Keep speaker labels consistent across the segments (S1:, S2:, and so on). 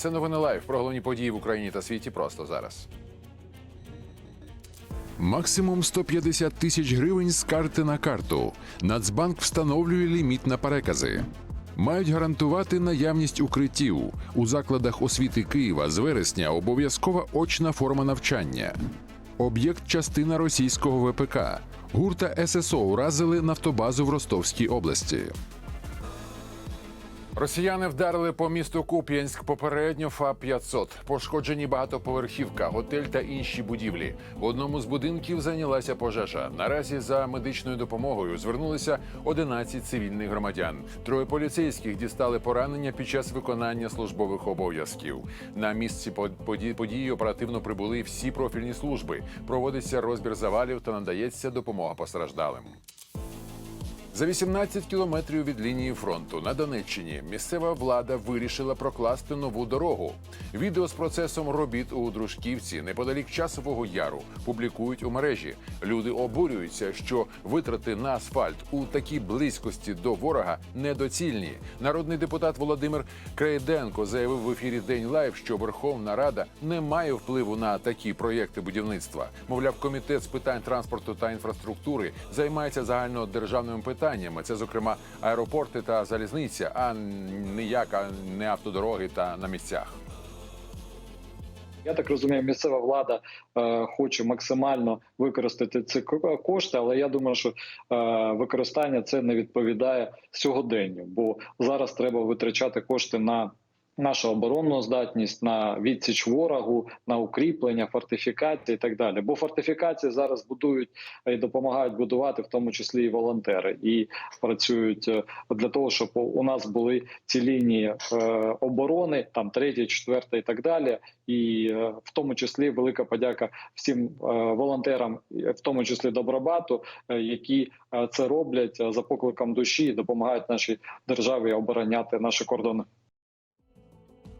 S1: Це новини лайв про головні події в Україні та світі просто зараз. Максимум 150 тисяч гривень з карти на карту. Нацбанк встановлює ліміт на перекази. Мають гарантувати наявність укриттів у закладах освіти Києва з вересня. Обов'язкова очна форма навчання. Об'єкт частина російського ВПК. Гурта ССО уразили нафтобазу в Ростовській області. Росіяни вдарили по місту Куп'янськ попередньо ФА-500. Пошкоджені багатоповерхівка, готель та інші будівлі. В одному з будинків зайнялася пожежа. Наразі за медичною допомогою звернулися 11 цивільних громадян. Троє поліцейських дістали поранення під час виконання службових обов'язків. На місці под- поді- події оперативно прибули всі профільні служби. Проводиться розбір завалів та надається допомога постраждалим. За 18 кілометрів від лінії фронту на Донеччині місцева влада вирішила прокласти нову дорогу. Відео з процесом робіт у Дружківці неподалік часового яру публікують у мережі. Люди обурюються, що витрати на асфальт у такій близькості до ворога недоцільні. Народний депутат Володимир Крейденко заявив в ефірі День Лайв, що Верховна Рада не має впливу на такі проєкти будівництва. Мовляв, комітет з питань транспорту та інфраструктури займається загальнодержавними питаннями. Це, зокрема, аеропорти та залізниця, а ніяк а не автодороги та на місцях.
S2: Я так розумію, місцева влада е, хоче максимально використати ці кошти, але я думаю, що е, використання це не відповідає сьогоденню, бо зараз треба витрачати кошти на нашу оборонну здатність, на відсіч ворогу, на укріплення, фортифікації і так далі. Бо фортифікації зараз будують і допомагають будувати, в тому числі і волонтери, і працюють е, для того, щоб у- нас були ці лінії е, оборони, там третя, четверта і так далі. І е, в тому числі велика подяка всім е, волонтерам, е, в тому числі Добробату, е, які е, це роблять е, за покликом душі і допомагають нашій державі обороняти наші кордони.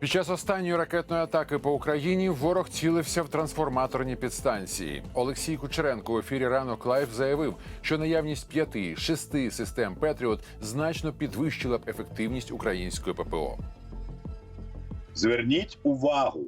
S1: Під час останньої ракетної атаки по Україні ворог цілився в трансформаторні підстанції. Олексій Кучеренко у ефірі ранок лайф заявив, що наявність п'яти шести систем Петріот значно підвищила б ефективність української ППО.
S3: Зверніть увагу.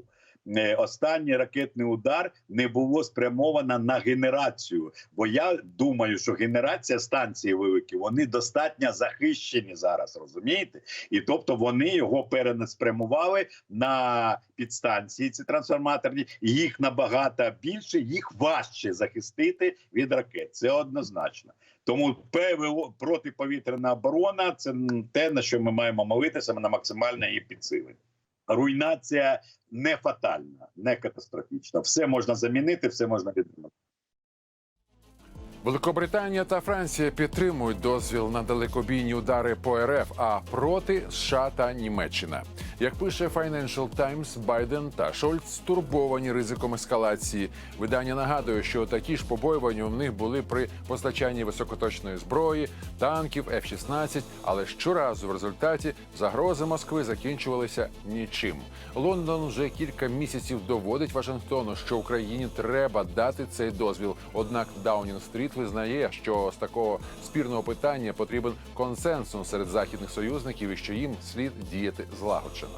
S3: Останній ракетний удар не було спрямовано на генерацію. Бо я думаю, що генерація станції великі вони достатньо захищені зараз, розумієте? І тобто вони його переспрямували на підстанції. Ці трансформаторні їх набагато більше, їх важче захистити від ракет. Це однозначно. Тому ПВО протиповітряна оборона це те на що ми маємо молитися на максимальне її підсилення. Руйнація не фатальна, не катастрофічна. Все можна замінити, все можна відновити.
S1: Великобританія та Франція підтримують дозвіл на далекобійні удари по РФ, а проти США та Німеччина. Як пише Financial Times, Байден та Шольц стурбовані ризиком ескалації. Видання нагадує, що такі ж побоювання у них були при постачанні високоточної зброї, танків F-16, але щоразу в результаті загрози Москви закінчувалися нічим. Лондон вже кілька місяців доводить Вашингтону, що Україні треба дати цей дозвіл. Однак Даунінг-стріт визнає, що з такого спірного питання потрібен консенсус серед західних союзників і що їм слід діяти злагоджено.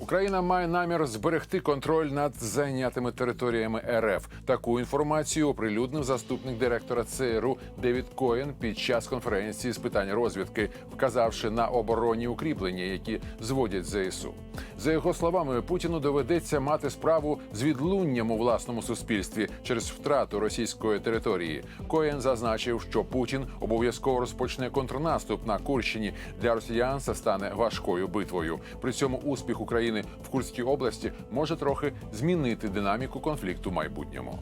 S1: Україна має намір зберегти контроль над зайнятими територіями РФ. Таку інформацію оприлюднив заступник директора ЦРУ Девід Коєн під час конференції з питань розвідки, вказавши на оборонні укріплення, які зводять ЗСУ. За його словами, Путіну доведеться мати справу з відлунням у власному суспільстві через втрату російської території. Коєн зазначив, що Путін обов'язково розпочне контрнаступ на Курщині. Для росіян це стане важкою битвою. При цьому успіх України в Курській області може трохи змінити динаміку конфлікту в майбутньому.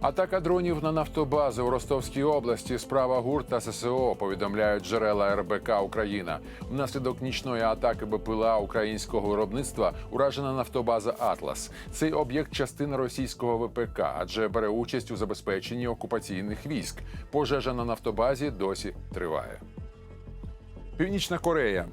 S1: Атака дронів на нафтобази у Ростовській області. Справа ГУР та ССО повідомляють джерела РБК Україна. Внаслідок нічної атаки БПЛА українського виробництва уражена нафтобаза Атлас. Цей об'єкт частина російського ВПК, адже бере участь у забезпеченні окупаційних військ. Пожежа на нафтобазі досі триває. Північна Корея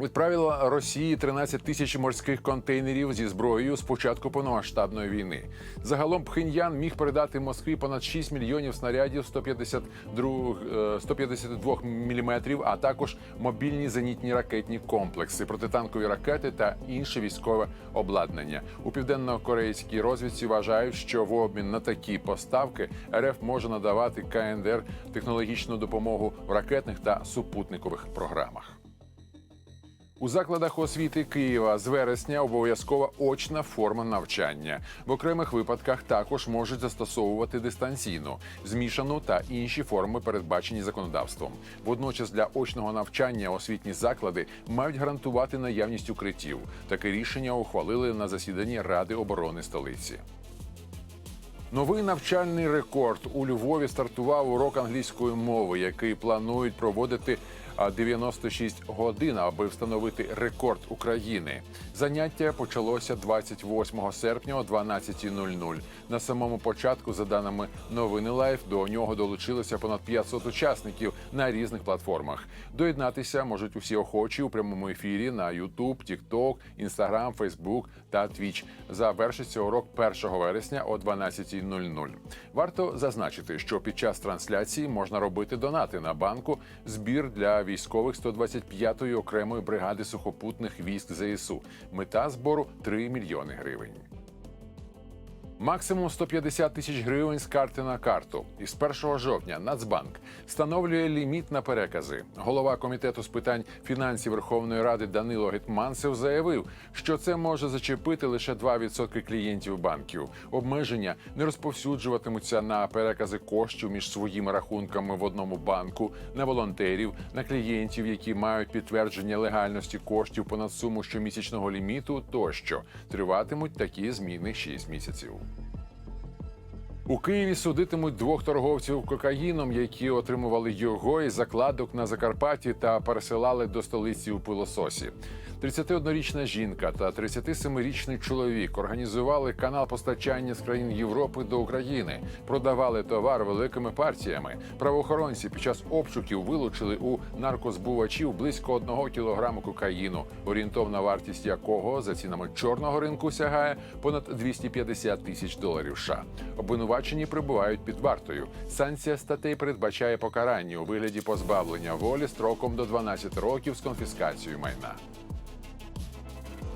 S1: Відправила Росії 13 тисяч морських контейнерів зі зброєю з початку повномасштабної війни. Загалом Пхеньян міг передати Москві понад 6 мільйонів снарядів 152, е, 152 міліметрів, а також мобільні зенітні ракетні комплекси, протитанкові ракети та інше військове обладнання. У південно-корейській розвідці вважають, що в обмін на такі поставки РФ може надавати КНДР технологічну допомогу в ракетних та супутникових програмах. У закладах освіти Києва з вересня обов'язкова очна форма навчання. В окремих випадках також можуть застосовувати дистанційну, змішану та інші форми, передбачені законодавством. Водночас для очного навчання освітні заклади мають гарантувати наявність укриттів. Таке рішення ухвалили на засіданні Ради оборони столиці. Новий навчальний рекорд у Львові стартував урок англійської мови, який планують проводити а, 96 годин, аби встановити рекорд України. Заняття почалося 28 серпня о 12.00. На самому початку, за даними новини Лайф, до нього долучилося понад 500 учасників на різних платформах. Доєднатися можуть усі охочі у прямому ефірі на YouTube, TikTok, Instagram, Facebook та Twitch. Завершиться урок 1 вересня о 12.00. Варто зазначити, що під час трансляції можна робити донати на банку збір для військових 125-ї окремої бригади сухопутних військ ЗСУ. Мета збору 3 мільйони гривень. Максимум 150 тисяч гривень з карти на карту. І з 1 жовтня Нацбанк встановлює ліміт на перекази. Голова комітету з питань фінансів Верховної Ради Данило Гетманцев заявив, що це може зачепити лише 2% клієнтів банків. Обмеження не розповсюджуватимуться на перекази коштів між своїми рахунками в одному банку, на волонтерів, на клієнтів, які мають підтвердження легальності коштів понад суму щомісячного ліміту, тощо триватимуть такі зміни 6 місяців. У Києві судитимуть двох торговців кокаїном, які отримували його із закладок на Закарпатті та пересилали до столиці у пилососі. 31-річна жінка та 37-річний чоловік організували канал постачання з країн Європи до України, продавали товар великими партіями. Правоохоронці під час обшуків вилучили у наркозбувачів близько одного кілограму кокаїну, орієнтовна вартість якого за цінами чорного ринку сягає понад 250 тисяч доларів. США. Обвинувачені прибувають під вартою. Санкція статей передбачає покарання у вигляді позбавлення волі строком до 12 років з конфіскацією майна.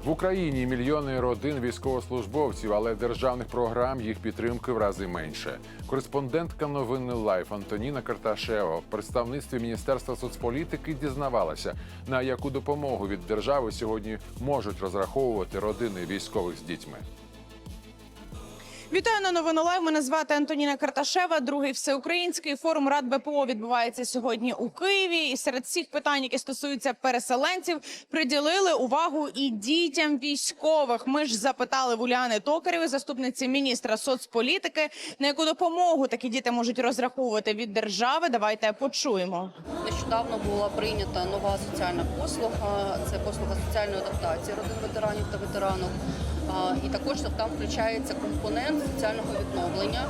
S1: В Україні мільйони родин військовослужбовців, але державних програм їх підтримки в рази менше. Кореспондентка новини Лайф Антоніна Карташева в представництві Міністерства соцполітики дізнавалася, на яку допомогу від держави сьогодні можуть розраховувати родини військових з дітьми.
S4: Вітаю на новину Лайв. Мене звати Антоніна Карташева. Другий всеукраїнський форум Рад БПО відбувається сьогодні у Києві. І серед всіх питань, які стосуються переселенців, приділили увагу і дітям військових. Ми ж запитали в Уляни Токарєвої, заступниці міністра соцполітики, на яку допомогу такі діти можуть розраховувати від держави. Давайте почуємо.
S5: Нещодавно була прийнята нова соціальна послуга. Це послуга соціальної адаптації родин ветеранів та ветеранок. І також там включається компонент соціального відновлення.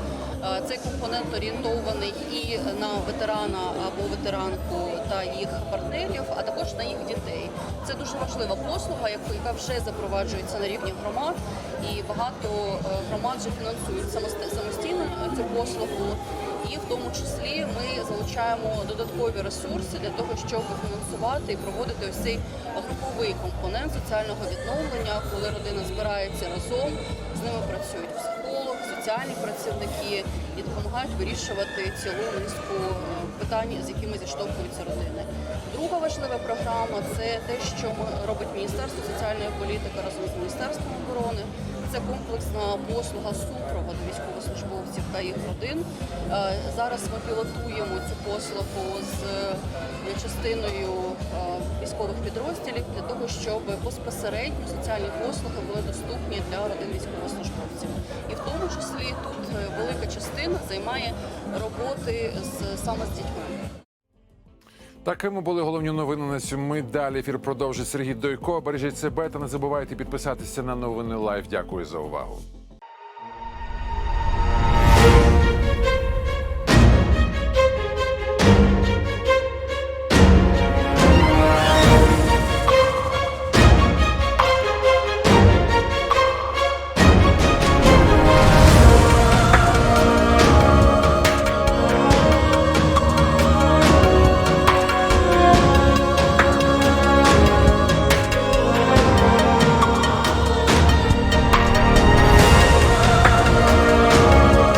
S5: А, Цей компонент орієнтований і на ветерана або ветеранку та їх партнерів, а також на їх дітей. Це дуже важлива послуга, яка вже запроваджується на рівні громад, і багато е, громад вже фінансують самостійно цю послугу. І в тому числі ми залучаємо додаткові ресурси для того, щоб фінансувати і проводити ось цей груповий компонент соціального відновлення, коли родина збирається разом, з ними працюють соціальні працівники і допомагають вирішувати цілу низку е, питань, з якими зіштовхуються родини. Друга важлива програма це те, що робить Міністерство соціальної політики разом з Міністерством оборони. Це комплексна послуга супроводу військовослужбовців та їх родин. Е, Зараз ми пілотуємо цю послугу з е, частиною е, військових підрозділів для того, щоб безпосередньо соціальні послуги були доступні для родин військовослужбовців. І в тому числі тут велика частина займає роботи з саме з дітьми.
S1: Такими були головні новини на цьому. Далі ефір продовжить Сергій Дойко. Бережіть себе та не забувайте підписатися на новини Лайв. Дякую за увагу.